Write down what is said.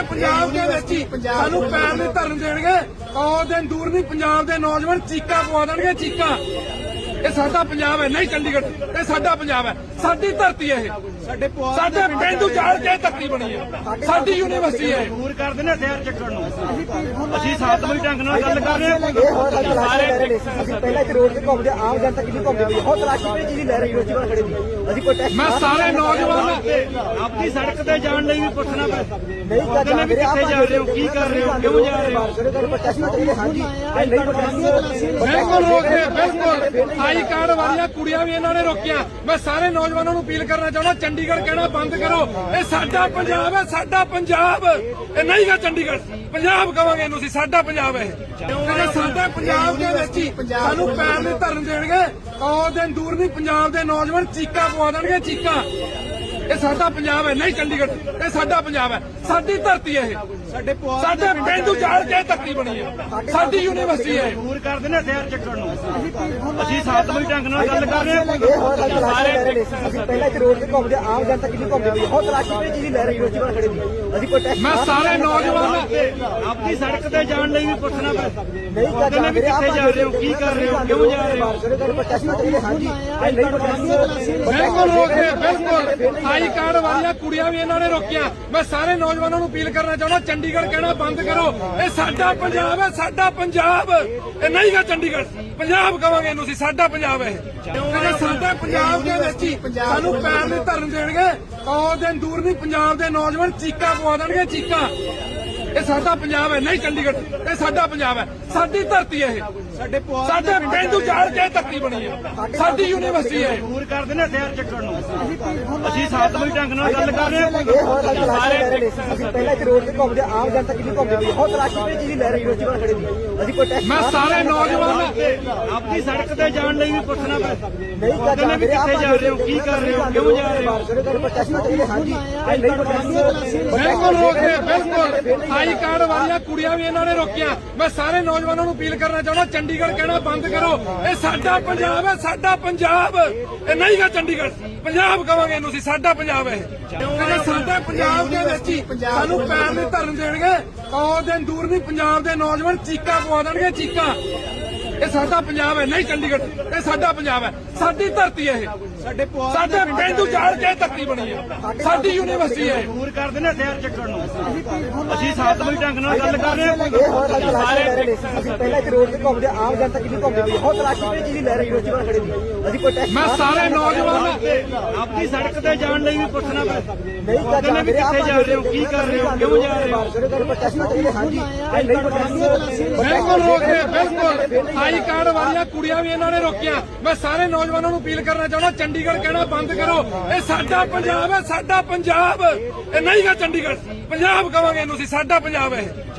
ਸਾਡੇ ਪੰਜਾਬ ਦੇ ਵਿੱਚ ਹੀ ਸਾਨੂੰ ਪੈਰ ਨਹੀਂ ਧਰਨ ਦੇਣਗੇ ਉਹ ਦਿਨ ਦੂਰ ਨਹੀਂ, ਪੰਜਾਬ ਦੇ ਨੌਜਵਾਨ ਚੀਕਾਂ ਪਵਾ ਦੇਣਗੇ, ਚੀਕਾਂ। ਇਹ ਸਾਡਾ ਪੰਜਾਬ ਹੈ ਨਹੀਂ ਚੰਡੀਗੜ੍ਹ। ਇਹ ਸਾਡਾ ਪੰਜਾਬ ਹੈ। ਸਾਡੀ ਧਰਤੀ ਹੈ ਇਹ। ਸਾਡੇ ਸਾਡੇ ਪਿੰਡ ਉਜਾੜ ਕੇ ਧਰਤੀ ਬਣੀ ਹੈ। ਸਾਡੀ ਯੂਨੀਵਰਸਿਟੀ ਹੈ। ਦੂਰ ਕਰਦੇ ਨੇ ਹਥਿਆਰ ਚੱਕਣ ਨੂੰ। ਅਸੀਂ ਸਾਤਵੀਂ ਢੰਗ ਨਾਲ ਗੱਲ ਕਰ ਰਹੇ ਹਾਂ। ਇਹ ਹੋਰ ਗੱਲ ਸਾਰੇ ਅਸੀਂ ਪਹਿਲਾਂ ਇੱਕ ਰੋਡ ਤੇ ਘੁੰਮਦੇ ਆਮ ਜਨਤਾ ਕਿੰਨੀ ਘੁੰਮਦੀ। ਬਹੁਤ ਤਲਾਸ਼ੀ ਪਈ ਚੀਜ਼ ਲੈ ਰਹੀ ਰੋਜੀ ਬਣ ਖੜੇ ਦੀ ਅਸੀਂ ਕੋਈ ਟੈਕਸ ਮੈਂ ਸਾਰੇ ਨੌਜਵਾਨ ਆਪਣੀ ਸੜਕ ਤੇ ਜਾਣ ਲਈ ਵੀ ਪੁੱਛਣਾ ਪੈ ਨਹੀਂ ਕਹਿੰਦੇ ਵੀ ਕਿੱਥੇ ਜਾ ਰਹੇ ਹੋ? ਕੀ ਕਰ ਰਹੇ ਹੋ? ਕਿਉਂ ਜਾ ਰਹੇ ਹੋ? ਬਿਲਕੁਲ ਰੋਕੇ ਬਿਲਕੁਲ ਆਈ ਕਾਰਡ ਵਾਲੀਆਂ ਕੁੜੀਆਂ ਵੀ ਇਹਨਾਂ ਨੇ ਰੋਕੀਆਂ। ਮੈਂ ਸਾਰੇ ਨੌਜਵਾਨਾਂ ਨੂੰ ਅਪੀਲ ਕਰਨਾ ਚਾਹੁੰਦਾ, ਚੰਡੀਗੜ੍ਹ ਕਹਿਣਾ ਬੰਦ ਕਰੋ। ਇਹ ਸਾਡਾ ਪੰਜਾਬ ਹੈ, ਸਾਡਾ ਪੰਜਾਬ। ਇਹ ਨਹੀਂ ਗਾ ਚੰਡੀਗੜ੍ਹ। ਪੰਜਾਬ ਕਵਾਂਗੇ ਇਹਨੂੰ ਅਸੀਂ, ਸਾਡਾ ਪੰਜਾਬ ਹੈ ਇਹ। ਇਹ ਸਾਡਾ ਪੰਜਾਬ ਦੇ ਵਿੱਚ ਹੀ ਸਾਨੂੰ ਪੈਰ ਨਹੀਂ ਧਰਨ ਦੇਣਗੇ। ਉਹ ਦਿਨ ਦੂਰ ਨਹੀਂ, ਪੰਜਾਬ ਦੇ ਨੌਜਵਾਨ ਚੀਕਾ ਪਵਾ ਦੇਣਗੇ, ਚੀਕਾ। ਇਹ ਸਾਡਾ ਪੰਜਾਬ ਹੈ ਨਹੀਂ ਚੰਡੀਗੜ੍ਹ। ਇਹ ਸਾਡਾ ਪੰਜਾਬ ਹੈ। ਸਾਡੀ ਧਰਤੀ ਹੈ ਇਹ। ਸਾਡੇ ਸਾਡੇ ਪਿੰਡ ਉਜਾੜ ਕੇ ਧਰਤੀ ਬਣੀ ਹੈ। ਸਾਡੀ ਯੂਨੀਵਰਸਿਟੀ ਹੈ। ਦੂਰ ਕਰਦੇ ਨੇ ਹਥਿਆਰ ਚੱਕਣ ਨੂੰ। ਅਸੀਂ ਸਾਤਵੀਂ ਢੰਗ ਨਾਲ ਗੱਲ ਕਰ ਰਹੇ ਹਾਂ। ਸਾਰੇ ਅਸੀਂ ਪਹਿਲਾਂ ਇੱਕ ਰੋਡ ਤੇ ਘੁੰਮਦੇ ਆਮ ਜਨਤਾ ਕਿੰਨੀ ਘੁੰਮਦੀ ਪਈ ਹੈ। ਬਹੁਤ ਤਲਾਸ਼ੀ ਪਈ ਚੀਜ਼ ਲੈ ਰਹੀ ਰੋਜੀ ਬਣ ਖੜੇ ਦੀ। ਅਸੀਂ ਕੋਈ ਮੈਂ ਸਾਰੇ ਨੌਜਵਾਨ ਆਪਣੀ ਸੜਕ ਤੇ ਜਾਣ ਲਈ ਵੀ ਪੁੱਛਣਾ ਪੈ ਨਹੀਂ ਤਾਂ ਕਹਿੰਦੇ ਵੀ ਕਿੱਥੇ ਜਾ ਰਹੇ ਹੋ? ਕੀ ਕਰ ਰਹੇ ਹੋ? ਕਿਉਂ ਜਾ ਰਹੇ ਹੋ? ਬਿਲਕੁਲ ਰੋਕੇ ਬਿਲਕੁਲ। ਆਈ ਵਾਲੀਆਂ ਕੁੜੀਆਂ ਵੀ ਇਹਨਾਂ ਨੇ ਰੋਕੀਆਂ। ਮੈਂ ਸਾਰੇ ਨੌਜਵਾਨਾਂ ਨੂੰ ਅਪੀਲ ਕਰਨਾ ਚਾਹੁੰਦਾ, ਚੰਡੀਗੜ੍ਹ ਕਹਿਣਾ ਬੰਦ ਕਰੋ। ਇਹ ਸਾਡਾ ਪੰਜਾਬ ਹੈ, ਸਾਡਾ ਪੰਜਾਬ। ਇਹ ਨਹੀਂ ਗਾ ਚੰਡੀਗੜ੍ਹ। ਪੰਜਾਬ ਕਵਾਂਗੇ ਇਹਨੂੰ ਅਸੀਂ, ਸਾਡਾ ਪੰਜਾਬ ਹੈ ਇਹ। ਸਾਡਾ ਪੰਜਾਬ ਦੇ ਵਿੱਚ ਹੀ ਸਾਨੂੰ ਪੈਰ ਨਹੀਂ ਧਰਨ ਦੇਣਗੇ। ਉਹ ਦਿਨ ਦੂਰ ਨਹੀਂ, ਪੰਜਾਬ ਦੇ ਨੌਜਵਾਨ ਚੀਕਾਂ ਪਵਾ ਦੇਣਗੇ, ਚੀਕਾਂ। ਇਹ ਸਾਡਾ ਪੰਜਾਬ ਹੈ ਨਹੀਂ ਚੰਡੀਗੜ੍ਹ। ਇਹ ਸਾਡਾ ਪੰਜਾਬ ਹੈ। ਸਾਡੀ ਧਰਤੀ ਹੈ ਇਹ। ਸਾਡੇ ਪਿੰਡ ਉਜਾੜ ਕੇ ਧਰਤੀ ਬਣੀ ਹੈ। ਸਾਡੀ ਯੂਨੀਵਰਸਿਟੀ ਹੈ। ਦੂਰ ਕਰਦੇ ਨੇ ਹਥਿਆਰ ਚੱਕਣ ਨੂੰ। ਅਸੀਂ ਸਾਤਵੀਂ ਢੰਗ ਨਾਲ ਗੱਲ ਕਰ ਰਹੇ ਹਾਂ। ਇਹ ਹੋਰ ਗੱਲ ਸਾਰੇ ਅਸੀਂ ਪਹਿਲਾਂ ਇੱਕ ਰੋਡ ਤੇ ਘੁੰਮਦੇ ਆਮ ਜਨਤਾ ਕਿੰਨੀ ਘੁੰਮਦੀ। ਬਹੁਤ ਤਲਾਸ਼ੀ ਪਈ ਚੀਜ਼ ਲੈ ਰਹੀ ਰੋਜੀ ਬਣ ਖੜੇ ਦੀ ਅਸੀਂ ਕੋਈ ਟੈਕਸ ਮੈਂ ਸਾਰੇ ਨੌਜਵਾਨ ਆਪਣੀ ਸੜਕ ਤੇ ਜਾਣ ਲਈ ਵੀ ਪੁੱਛਣਾ ਪੈ ਨਹੀਂ ਤਾਂ ਕਹਿੰਦੇ ਵੀ ਕਿੱਥੇ ਜਾ ਰਹੇ ਹੋ ਕੀ ਕਰ ਰਹੇ ਹੋ ਕਿਉਂ ਜਾ ਰਹੇ ਹੋ? ਬਿਲਕੁਲ ਰੋਕੇ ਬਿਲਕੁਲ। ਆਈ ਕਾਰਡ ਵਾਲੀਆਂ ਕੁੜੀਆਂ ਵੀ ਇਹਨਾਂ ਨੇ ਰੋਕੀਆਂ। ਮੈਂ ਸਾਰੇ ਨੌਜਵਾਨਾਂ ਨੂੰ ਅਪੀਲ ਕਰਨਾ ਚਾਹੁੰਦਾ, ਚੰਡੀਗੜ੍ਹ ਕਹਿਣਾ ਬੰਦ ਕਰੋ। ਇਹ ਸਾਡਾ ਪੰਜਾਬ ਹੈ, ਸਾਡਾ ਪੰਜਾਬ। ਇਹ ਨਹੀਂ ਗਾ ਚੰਡੀਗੜ੍ਹ। ਪੰਜਾਬ ਕਵਾਂਗੇ ਇਹਨੂੰ ਅਸੀਂ, ਸਾਡਾ ਪੰਜਾਬ ਹੈ ਇਹ। ਇਹ ਪੰਜਾਬ ਦੇ ਵਿੱਚ ਹੀ ਸਾਨੂੰ ਪੈਰ ਨਹੀਂ ਧਰਨ ਦੇਣਗੇ। ਉਹ ਦਿਨ ਦੂਰ ਨਹੀਂ, ਪੰਜਾਬ ਦੇ ਨੌਜਵਾਨ ਚੀਕਾਂ ਪਵਾ ਦੇਣਗੇ, ਚੀਕਾਂ। ਇਹ ਸਾਡਾ ਪੰਜਾਬ ਹੈ ਨਹੀਂ ਚੰਡੀਗੜ੍ਹ। ਇਹ ਸਾਡਾ ਪੰਜਾਬ ਹੈ। ਸਾਡੀ ਧਰਤੀ ਹੈ ਇਹ। ਸਾਡੇ ਸਾਡੇ ਪਿੰਡ ਉਜਾੜ ਕੇ ਧਰਤੀ ਬਣੀ ਹੈ? ਸਾਡੀ ਯੂਨੀਵਰਸਿਟੀ ਹੈ। ਦੂਰ ਕਰਦੇ ਨੇ ਹਥਿਆਰ ਚੱਕਣ ਨੂੰ। ਅਸੀਂ ਸਾਤਵੀਂ ਢੰਗ ਨਾਲ ਗੱਲ ਕਰ ਰਹੇ ਹਾਂ। ਸਾਰੇ ਅਸੀਂ ਪਹਿਲਾਂ ਇੱਕ ਰੋਡ ਤੇ ਘੁੰਮਦੇ ਆਮ ਜਨਤਾ ਕਿੰਨੀ ਘੁੰਮਦੀ। ਬਹੁਤ ਤਲਾਸ਼ੀ ਪਈ ਚੀਜ਼ ਲੈ ਰਹੀ ਰੋਜੀ ਬਣ ਖੜੇ ਅਸੀਂ ਕੋਈ ਟੈਕਸ ਮੈਂ ਸਾਰੇ ਨੌਜਵਾਨ ਆਪਣੀ ਸੜਕ ਤੇ ਜਾਣ ਲਈ ਵੀ ਪੁੱਛਣਾ ਪੈ ਨਹੀਂ ਤਾਂ ਕਿੱਥੇ ਜਾ ਰਹੇ ਹੋ ਕੀ ਕਰ ਰਹੇ ਹੋ ਕਿਉਂ ਜਾ ਰਹੇ ਹੋ? ਜਿਹੜੇ ਬਿਲਕੁਲ ਰੋਕੇ ਬਿਲਕੁਲ। ਆਈ ਵਾਲੀਆਂ ਕੁੜੀਆਂ ਵੀ ਇਹਨਾਂ ਨੇ ਰੋਕੀਆਂ। ਮੈਂ ਸਾਰੇ ਨੌਜਵਾਨਾਂ ਨੂੰ ਅਪੀਲ ਕਰਨਾ ਚਾਹੁੰਦਾ, ਚੰਡੀਗੜ੍ਹ ਕਹਿਣਾ ਬੰਦ ਕਰੋ। ਇਹ ਸਾਡਾ ਪੰਜਾਬ ਹੈ, ਸਾਡਾ ਪੰਜਾਬ। ਇਹ ਨਹੀਂ ਗਾ ਚੰਡੀਗੜ੍ਹ। ਪੰਜਾਬ ਕਵਾਂਗੇ ਇਹਨੂੰ ਅਸੀਂ, ਸਾਡਾ ਪੰਜਾਬ ਹੈ ਇਹ।